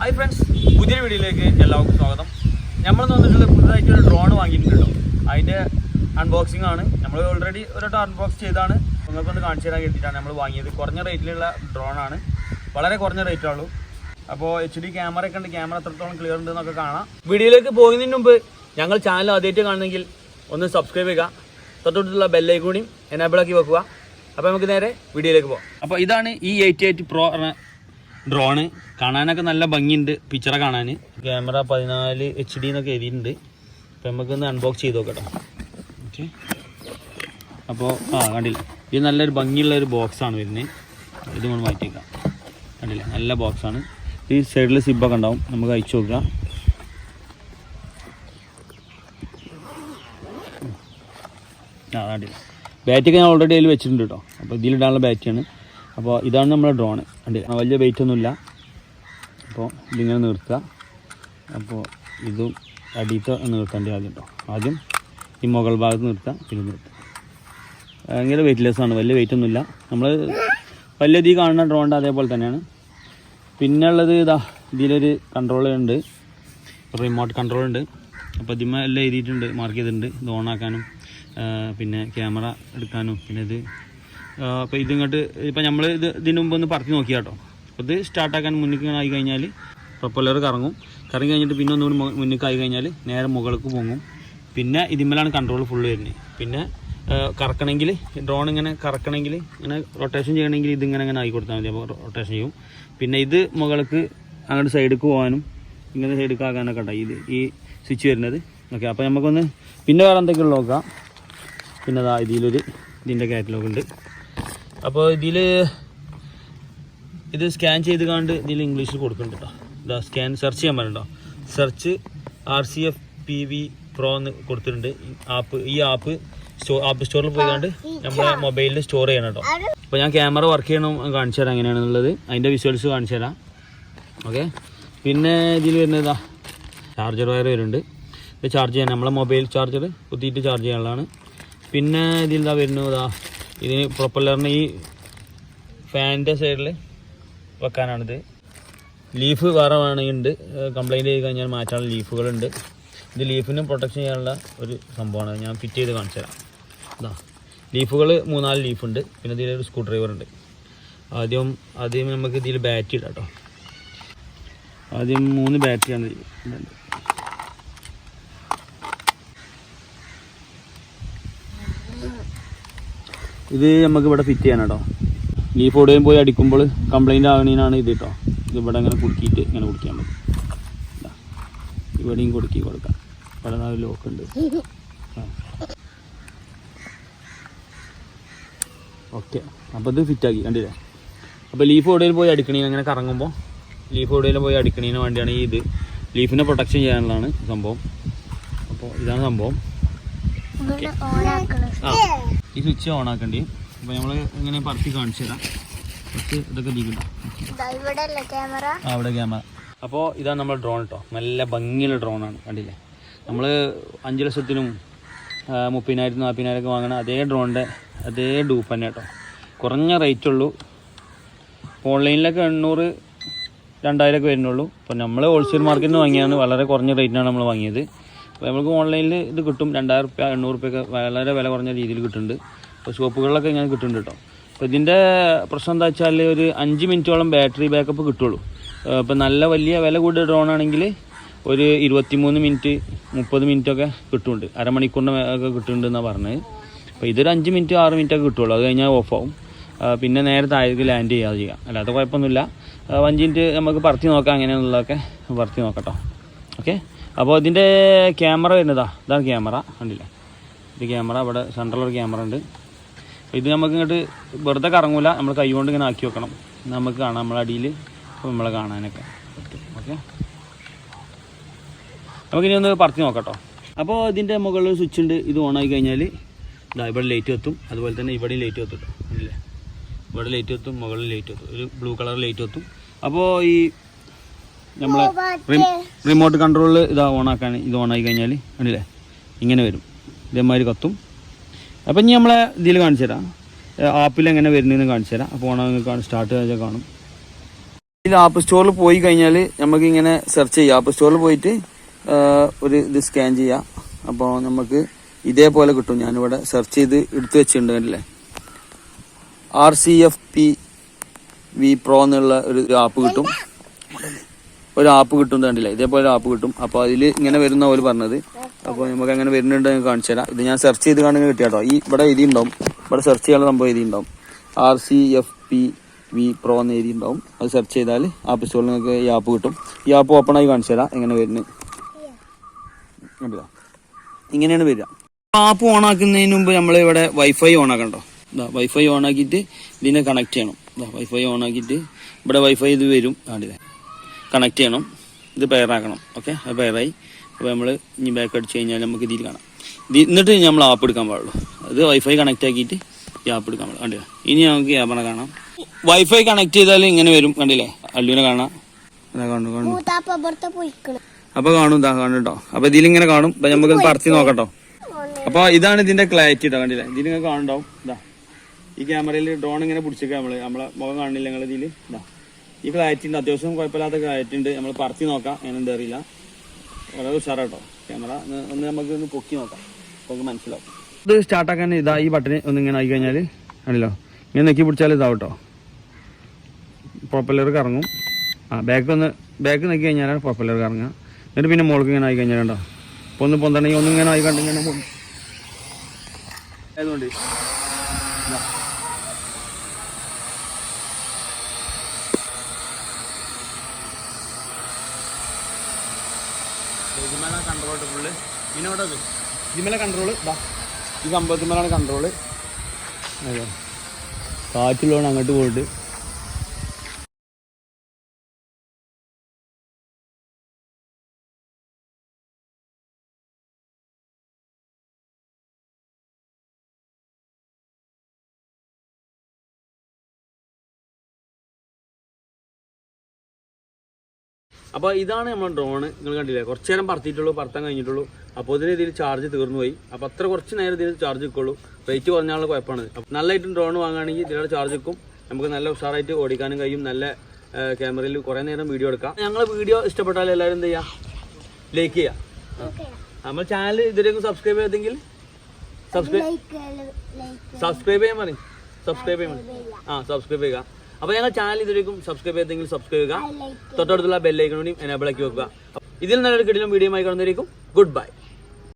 Hi friends പുതിയ വീഡിയോയിലേക്ക് എല്ലാവർക്കും സ്വാഗതം. നമ്മൾ വന്നിട്ടുള്ള പുതുതായിട്ട് ഒരു ഡ്രോൺ വാങ്ങിയിട്ടുണ്ടല്ലോ അതിന്റെ അൺബോക്സിംഗ് ആണ്. നമ്മൾ ഓൾറെഡി ഒരു വട്ടം അൺബോക്സ് ചെയ്താണ്. നിങ്ങൾക്കൊന്ന് കാണിച്ചു തരാൻ കിട്ടിയിട്ടാണ് നമ്മൾ വാങ്ങിയത്. കുറഞ്ഞ റേറ്റിലുള്ള ഡ്രോൺ ആണ്. വളരെ കുറഞ്ഞ റേറ്റേ ഉള്ളൂ. അപ്പോൾ എച്ച് ഡി ക്യാമറ ഒക്കെ ഉണ്ട്. ക്യാമറ എത്രത്തോളം ക്ലിയർ ഉണ്ട് എന്നൊക്കെ കാണാം. വീഡിയോയിലേക്ക് പോകുന്നതിന് മുമ്പ് ഞങ്ങൾ ചാനൽ ആദ്യമായിട്ട് കാണുന്നെങ്കിൽ ഒന്ന് സബ്സ്ക്രൈബ് ചെയ്യുക. തൊട്ടടുത്തുള്ള ബെല്ലൈക്കൂടിയും എനേബിളാക്കി വെക്കുക. അപ്പോൾ നമുക്ക് നേരെ വീഡിയോയിലേക്ക് പോകാം. അപ്പോൾ ഇതാണ് ഈ എയ്റ്റി എയ്റ്റ് പ്രോ ഡ്രോണ്. കാണാനൊക്കെ നല്ല ഭംഗിയുണ്ട്. പിക്ചറെ കാണാൻ ക്യാമറ പതിനാല് എച്ച് ഡി എന്നൊക്കെ എഴുതിയിട്ടുണ്ട്. അപ്പോൾ നമുക്കൊന്ന് അൺബോക്സ് ചെയ്ത് നോക്കട്ടോ. ഓക്കെ അപ്പോൾ ആ കണ്ടില്ല? ഇത് നല്ലൊരു ഭംഗിയുള്ള ഒരു ബോക്സാണ് വരുന്നത് ഇത് നമ്മൾ മാറ്റിയേക്കാം. കണ്ടില്ല? നല്ല ബോക്സാണ് ഈ സൈഡിൽ സിബൊക്കെ ഉണ്ടാവും. നമുക്ക് അയച്ചു നോക്കാം ആ കണ്ടില്ല? ബാറ്റൊക്കെ ഞാൻ ഓൾറെഡി അതിൽ വെച്ചിട്ടുണ്ട് കേട്ടോ അപ്പോൾ ഇതിലിടാനുള്ള ബാറ്റാണ് അപ്പോൾ ഇതാണ് നമ്മുടെ ഡ്രോൺ കണ്ടില്ല? വലിയ വെയിറ്റ് ഒന്നുമില്ല അപ്പോൾ ഇതിങ്ങനെ നിർത്തുക. അപ്പോൾ ഇതും അടിയത്തെ നിർത്തേണ്ടി ആദ്യം കേട്ടോ ആദ്യം ഈ മുകൾ ഭാഗത്ത് നിർത്തുക പിന്നെ നിർത്തുക ഭയങ്കര വെയിറ്റ്ലെസ് ആണ്. വലിയ വെയിറ്റ് ഒന്നുമില്ല നമ്മൾ വലിയ ഇതിൽ കാണുന്ന ഡ്രോണിന്റെ അതേപോലെ തന്നെയാണ്. പിന്നെ ഉള്ളത് ഇതാ ഇതിലൊരു കൺട്രോൾ ഉണ്ട്. റിമോട്ട് കൺട്രോൾ ഉണ്ട്. അപ്പോൾ ഇതിന്മേൽ എല്ലാം എഴുതിയിട്ടുണ്ട് മാർക്ക് ചെയ്തിട്ടുണ്ട്. ഇത് ഓണാക്കാനും പിന്നെ ക്യാമറ എടുക്കാനും. പിന്നെ ഇത് അപ്പോൾ ഇതിങ്ങോട്ട് ഇപ്പോൾ നമ്മൾ ഇത് ഇതിന് മുമ്പ് ഒന്ന് പറത്തി നോക്കി കേട്ടോ അപ്പോൾ ഇത് സ്റ്റാർട്ടാക്കാൻ മുന്നിൽ ആയി കഴിഞ്ഞാൽ പ്രൊപ്പല്ലർ കറങ്ങും. കറങ്ങി കഴിഞ്ഞിട്ട് പിന്നെ ഒന്നുകൂടി മുന്നിൽ ആയി കഴിഞ്ഞാൽ നേരെ മുകൾക്ക് പൊങ്ങും. പിന്നെ ഇതിന്മേലാണ് കൺട്രോൾ ഫുള്ള് വരുന്നത് പിന്നെ കറക്കണമെങ്കിൽ ഡ്രോൺ ഇങ്ങനെ കറക്കണമെങ്കിൽ ഇങ്ങനെ റൊട്ടേഷൻ ചെയ്യണമെങ്കിൽ ഇതിങ്ങനെ ഇങ്ങനെ ആയി കൊടുത്താൽ മതി. അപ്പോൾ റൊട്ടേഷൻ ചെയ്യും. പിന്നെ ഇത് മുകൾക്ക് അങ്ങോട്ട് സൈഡിലേക്ക് പോകാനും ഇങ്ങനെ സൈഡിലേക്ക് ആകാനൊക്കെ ഉണ്ടായി ഇത് ഈ സ്വിച്ച് വരുന്നത്. ഓക്കെ അപ്പോൾ നമുക്കൊന്ന് പിന്നെ വേറെ എന്തൊക്കെയുള്ള നോക്കാം. പിന്നെ അതാ ഇതിലൊരു ഇതിന്റെ കാറ്റലോഗ് ഉണ്ട്. അപ്പോൾ ഇതിൽ ഇത് സ്കാൻ ചെയ്ത് കണ്ട് ഇതിൽ ഇംഗ്ലീഷിൽ കൊടുക്കുന്നുണ്ട് കേട്ടോ ഇതാ സ്കാൻ സെർച്ച് ചെയ്യാൻ പറ്റുന്നുണ്ടോ search R C F P V pro എന്ന് കൊടുത്തിട്ടുണ്ട്. ആപ്പ് ഈ ആപ്പ് സ്റ്റോ ആപ്പ് സ്റ്റോറിൽ പോയി കണ്ട് നമ്മുടെ മൊബൈലിൽ സ്റ്റോർ ചെയ്യണം കേട്ടോ അപ്പോൾ ഞാൻ ക്യാമറ വർക്ക് ചെയ്യണം കാണിച്ചു തരാം എങ്ങനെയാണെന്നുള്ളത്. അതിന്റെ വിഷ്വൽസ് കാണിച്ചു തരാം. ഓക്കെ പിന്നെ ഇതിൽ വരുന്നതാ ചാർജർ വയർ വരുന്നുണ്ട്. ഇത് ചാർജ് ചെയ്യാൻ നമ്മളെ മൊബൈൽ ചാർജർ കുത്തിയിട്ട് ചാർജ് ചെയ്യാനുള്ളതാണ്. പിന്നെ ഇതിൽ ഇതാ വരുന്നതാ ഇതിന് പ്രൊപ്പല്ലറിന് ഈ ഫാനിന്റെ സൈഡിൽ വെക്കാനാണിത്. ലീഫ് വേറെ വേണമെങ്കിൽ കംപ്ലൈന്റ് ചെയ്ത് കഴിഞ്ഞാൽ മാറ്റാനുള്ള ലീഫുകളുണ്ട് ഇത് ലീഫിനും പ്രൊട്ടക്ഷൻ ചെയ്യാനുള്ള ഒരു സംഭവമാണ്. ഞാൻ ഫിറ്റ് ചെയ്ത് കാണിച്ചു തരാം. ലീഫുകൾ മൂന്നാൽ ലീഫുണ്ട് പിന്നെ ഇതിലൊരു സ്ക്രൂ ഡ്രൈവർ ഉണ്ട്. ആദ്യം ആദ്യം നമുക്ക് ഇതിൽ ബാറ്ററി ഇടാം കേട്ടോ ആദ്യം മൂന്ന് ബാറ്ററിയാണ് ഇതിലുണ്ട് ഇത് നമുക്ക് ഇവിടെ ഫിറ്റ് ചെയ്യണം കേട്ടോ ലീഫ് ഓടുകയും പോയി അടിക്കുമ്പോൾ കംപ്ലൈന്റ് ആകണീനാണ് ഇത് കേട്ടോ ഇത് ഇവിടെ ഇങ്ങനെ കുടുക്കിയിട്ട് ഇങ്ങനെ കുടിക്കാൻ പറ്റും ഇവിടെയും കുടുക്കി കൊടുക്കാം. പല ലോക്ക് ലോക്കുണ്ട് ഓക്കെ അപ്പോൾ ഇത് ഫിറ്റാക്കി കണ്ടില്ലേ? അപ്പോൾ ലീഫ് ഓടയിൽ പോയി അടിക്കണീന് അങ്ങനെ കറങ്ങുമ്പോൾ ലീഫ് ഓടയിൽ പോയി അടിക്കണീന് വേണ്ടിയാണ് ഈ ഇത്. ലീഫിനെ പ്രൊട്ടക്ഷൻ ചെയ്യാനുള്ളതാണ് സംഭവം. അപ്പോൾ ഇതാണ് സംഭവം. ആ. ഈ സ്വിച്ച് ഓൺ ആക്കേണ്ടി. അപ്പോൾ നമ്മൾ ഇങ്ങനെ പറത്തി കാണിച്ചു തരാം. കുറച്ച് ഇതൊക്കെ ആ അവിടെ ക്യാമറ അപ്പോൾ ഇതാണ് നമ്മുടെ ഡ്രോൺ കേട്ടോ നല്ല ഭംഗിയുള്ള ഡ്രോണാണ് കണ്ടില്ലേ? നമ്മൾ അഞ്ച് ലക്ഷത്തിനും മുപ്പതിനായിരത്തിനും മുപ്പതിനായിരത്തി നാൽപ്പതിനായിരം ഒക്കെ വാങ്ങണ അതേ ഡ്രോണിന്റെ അതേ ഡൂപ്പ് തന്നെ കേട്ടോ കുറഞ്ഞ റേറ്റ് ഉള്ളൂ. ഓൺലൈനിലൊക്കെ എണ്ണൂറ് രണ്ടായിരം ഒക്കെ വരുന്നുള്ളൂ. അപ്പോൾ നമ്മൾ ഹോൾസെയിൽ മാർക്കറ്റിൽ നിന്ന് വാങ്ങിയാണ് വളരെ കുറഞ്ഞ റേറ്റിനാണ് നമ്മൾ വാങ്ങിയത്. അപ്പോൾ നമുക്ക് ഓൺലൈനിൽ ഇത് കിട്ടും രണ്ടായിരം റുപ്യ എണ്ണൂറ് റുപ്യൊക്കെ വളരെ വില കുറഞ്ഞ രീതിയിൽ കിട്ടുന്നുണ്ട്. അപ്പോൾ ഷോപ്പുകളിലൊക്കെ ഇങ്ങനെ കിട്ടുന്നുണ്ട് കേട്ടോ. അപ്പോൾ ഇതിന്റെ പ്രശ്നം എന്താ വെച്ചാൽ ഒരു അഞ്ച് മിനിറ്റോളം ബാറ്ററി ബാക്കപ്പ് കിട്ടുള്ളൂ. അപ്പോൾ നല്ല വലിയ വില കൂടിയ ഡ്രോൺ ആണെങ്കിൽ ഒരു ഇരുപത്തിമൂന്ന് മിനിറ്റ് മുപ്പത് മിനിറ്റൊക്കെ കിട്ടുന്നുണ്ട്. അരമണിക്കൂറിന്റെ ഒക്കെ കിട്ടുന്നുണ്ട് എന്നാണ് പറഞ്ഞത്. അപ്പോൾ ഇതൊരു അഞ്ച് മിനിറ്റ് ആറ് മിനിറ്റ് ഒക്കെ കിട്ടുള്ളൂ. അത് കഴിഞ്ഞാൽ ഓഫ് ആവും. പിന്നെ നേരെ താഴേക്ക് ലാൻഡ് ചെയ്യാതെ ചെയ്യാം. അല്ലാതെ കുഴപ്പമൊന്നുമില്ല. അഞ്ച് മിനിറ്റ് നമുക്ക് പറത്തി നോക്കാം. അങ്ങനെയുള്ളതൊക്കെ പറത്തി നോക്കട്ടോ ഓക്കെ. അപ്പോൾ ഇതിന്റെ ക്യാമറ വരുന്നതാ. ഇതാണ് ക്യാമറ. കണ്ടില്ല? ഇത് ക്യാമറ. ഇവിടെ സെൻട്രലൊരു ക്യാമറ ഉണ്ട്. ഇത് നമുക്ക് ഇങ്ങോട്ട് വെറുതെ കറങ്ങൂല. നമ്മൾ കൈ കൊണ്ട് ഇങ്ങനെ ആക്കി വെക്കണം. നമുക്ക് കാണാം. നമ്മളെ അടിയിൽ നമ്മളെ കാണാനൊക്കെ. ഓക്കെ. നമുക്കിനി ഒന്ന് പറത്തി നോക്കട്ടോ. അപ്പോൾ ഇതിന്റെ മുകളിൽ സ്വിച്ച് ഉണ്ട്. ഇത് ഓൺ ആയി കഴിഞ്ഞാൽ ഇതാ ഇവിടെ ലൈറ്റ് എത്തും. അതുപോലെ തന്നെ ഇവിടെയും ലൈറ്റ് എത്തും. ഇല്ലേ ഇവിടെ ലൈറ്റ് എത്തും. മുകളിൽ ലൈറ്റ് എത്തും. ഒരു ബ്ലൂ കളർ ലൈറ്റ് എത്തും. അപ്പോൾ ഈ നമ്മളെ റിമോട്ട് കൺട്രോളിൽ ഇതാ ആക്കാൻ ഇത് ഓൺ ആയി കഴിഞ്ഞാൽ കണ്ടില്ലേ? ഇങ്ങനെ വരും. ഇതേമാതിരി കത്തും. അപ്പം ഇനി നമ്മളെ ഇതിൽ കാണിച്ചു തരാം. ആപ്പിൽ എങ്ങനെ വരുന്നതെന്ന് കാണിച്ചു തരാം. അപ്പോൾ ഓണാ സ്റ്റാർട്ട് ചെയ്താൽ കാണും. ഇതിൽ ആപ്പ് സ്റ്റോറിൽ പോയി കഴിഞ്ഞാൽ നമുക്ക് ഇങ്ങനെ സെർച്ച് ചെയ്യാം. ആപ്പ് സ്റ്റോറിൽ പോയിട്ട് ഒരു ഇത് സ്കാൻ ചെയ്യാം. അപ്പോൾ നമുക്ക് ഇതേപോലെ കിട്ടും. ഞാനിവിടെ സെർച്ച് ചെയ്ത് എടുത്തു വെച്ചിട്ടുണ്ട് കണ്ടില്ലേ? R C F P V pro എന്നുള്ള ഒരു ആപ്പ് കിട്ടും. ഒരു ആപ്പ് കിട്ടും കണ്ടില്ലേ? ഇതേപോലെ ഒരു ആപ്പ് കിട്ടും. അപ്പോൾ അതിൽ ഇങ്ങനെ വരുന്ന പോലെ പറഞ്ഞത്. അപ്പോൾ നമുക്ക് അങ്ങനെ വരുന്നുണ്ട് ഞാൻ കാണിച്ചു തരാം. ഇത് ഞാൻ സെർച്ച് ചെയ്ത് കാണുന്നത് കിട്ടിയാട്ടോ ഈ ഇവിടെ എഴുതി ഉണ്ടാവും ഇവിടെ സെർച്ച് ചെയ്യാനുള്ള സംഭവം എഴുതി ഉണ്ടാവും R C F P V pro എന്ന് എഴുതി ഉണ്ടാവും അത് സെർച്ച് ചെയ്താൽ ആപ്പ് സ്റ്റോറിൽ നിങ്ങൾക്ക് ഈ ആപ്പ് കിട്ടും. ഈ ആപ്പ് ഓപ്പൺ ആയി കാണിച്ചു തരാം. എങ്ങനെ വരുന്നത്. ഇങ്ങനെയാണ് വരിക. ആപ്പ് ഓൺ ആക്കുന്നതിന് മുമ്പ് നമ്മൾ ഇവിടെ വൈഫൈ ഓൺ ആക്കണ്ടോ വൈഫൈ ഓൺ ആക്കിയിട്ട് ഇതിനെ കണക്ട് ചെയ്യണം. വൈഫൈ ഓൺ ആക്കിയിട്ട് ഇവിടെ വൈഫൈ ഇത് വരും. ആണ്ടില്ലേ കണക്ട് ചെയ്യണം. ഇത് പെയറാക്കണം ഓക്കെ അത് പെയറായി അപ്പോൾ നമ്മൾ ഇനി ബാക്ക് അടിച്ച് കഴിഞ്ഞാൽ നമുക്ക് ഇതിൽ കാണാം. ഇത് എന്നിട്ട് നമ്മൾ ആപ്പ് എടുക്കാൻ പാടുള്ളൂ. അത് വൈഫൈ കണക്ട് ആക്കിയിട്ട് ഈ ആപ്പ് എടുക്കാൻ പാടുള്ളൂ. കണ്ടില്ലേ? ഇനി നമുക്ക് ക്യാമറ കാണാം. വൈഫൈ കണക്ട് ചെയ്താൽ ഇങ്ങനെ വരും. കണ്ടില്ലേ? അല്ലുവിനെ കാണാം. അതാ കാണു കാണു അപ്പോൾ അപ്പൊ കാണും ഇതാ കാണും കേട്ടോ. അപ്പൊ ഇതിലിങ്ങനെ കാണും. അപ്പൊ നമുക്ക് പറത്തി നോക്കട്ടോ. അപ്പോൾ ഇതാണ് ഇതിന്റെ ക്ലാരിറ്റി കേട്ടോ കണ്ടില്ലേ? ഇതിൽ നിങ്ങൾ കാണുണ്ടാവും ഇതാ. ഈ ക്യാമറയിൽ ഡ്രോൺ ഇങ്ങനെ പിടിച്ചേക്ക നമ്മൾ നമ്മളെ മുഖം കാണില്ല ഇതിൽ ഇതാ. ഈ ക്ലാരിറ്റി ഉണ്ട് അത്യാവശ്യം കുഴപ്പമില്ലാത്ത ക്ലാരിറ്റി ഉണ്ട്. നമ്മൾ പറത്തി നോക്കാം. എങ്ങനെ അറിയില്ല. വളരെ ഉഷാറാട്ടോ. ക്യാമറ ഒന്ന് നമുക്ക് ഒന്ന് പൊക്കി നോക്കാം. നമുക്ക് മനസ്സിലാവും. ഇത് സ്റ്റാർട്ടാക്കാൻ ഇതാ ഈ ബട്ടൺ ഒന്ന് ഇങ്ങനെ ആയി കഴിഞ്ഞാൽ ആണല്ലോ. ഇങ്ങനെ നെക്കി പിടിച്ചാൽ ഇതാവട്ടോ. പ്രൊപ്പല്ലർ കറങ്ങും. ആ ബാക്ക് ഒന്ന് ബാക്ക് നെക്കി കഴിഞ്ഞാലാണ് പ്രൊപ്പല്ലർ കറങ്ങുക. എന്നിട്ട് പിന്നെ മോൾക്ക് ഇങ്ങനെ ആയി കഴിഞ്ഞാൽ കണ്ടോ? അപ്പോൾ ഒന്ന് പൊന്തണെങ്കിൽ ഒന്ന് ഇങ്ങനെ ആയി കണ്ടിങ്ങനെ ആയതുകൊണ്ട്. ഇതാ. ഇതിന്മേലാണ് കൺട്രോൾ ഫുള്ള് ഇവിടെ ഇതിമല കൺട്രോൾ ഇതാ? ഈ സംഭവത്തിന്മേലാണ് കൺട്രോൾ അതെ കാറ്റുള്ളതാണ് അങ്ങോട്ട് പോയിട്ട് അപ്പോൾ ഇതാണ് നമ്മുടെ ഡ്രോണ് നിങ്ങൾ കണ്ടില്ലേ? കുറച്ച് നേരം പറത്തിയിട്ടുള്ളൂ പറത്താൻ കഴിഞ്ഞിട്ടുള്ളൂ. അപ്പോൾ ഇതിന് ഇതിൽ ചാർജ് തീർന്നു പോയി അപ്പോൾ അത്ര കുറച്ച് നേരം ഇതിൽ ചാർജ് നിൽക്കുള്ളൂ റേറ്റ് കുറഞ്ഞാലുള്ള കുഴപ്പമാണ്. അപ്പോൾ നല്ലതായിട്ടും ഡ്രോൺ വാങ്ങുകയാണെങ്കിൽ ഇതിലൂടെ ചാർജ് നിൽക്കും. നമുക്ക് നല്ല ഉഷാറായിട്ട് ഓടിക്കാനും കഴിയും. നല്ല ക്യാമറയിൽ കുറേ നേരം വീഡിയോ എടുക്കാം. ഞങ്ങളെ വീഡിയോ ഇഷ്ടപ്പെട്ടാൽ എല്ലാവരും എന്ത് ചെയ്യുക ലൈക്ക് ചെയ്യുക നമ്മൾ ചാനൽ ഇതിലേക്ക് സബ്സ്ക്രൈബ് ചെയ്തെങ്കിൽ സബ്സ്ക്രൈബ് സബ്സ്ക്രൈബ് ചെയ്യാൻ പറയും. സബ്സ്ക്രൈബ് ചെയ്യാൻ ആ സബ്സ്ക്രൈബ് ചെയ്യുക. അപ്പോൾ ഞങ്ങൾ ചാനൽ ഇതിലേക്കും സബ്സ്ക്രൈബ് ചെയ്തെങ്കിൽ സബ്സ്ക്രൈബ് ചെയ്യുക. തൊട്ടടുത്തുള്ള ബെല്ലൈക്കണോടെയും എനേബിൾ ആക്കി വെക്കുക. ഇതിൽ നല്ലൊരു കിടിലും വീഡിയോ ആയി കാണുന്നതായിരിക്കും ഗുഡ് ബൈ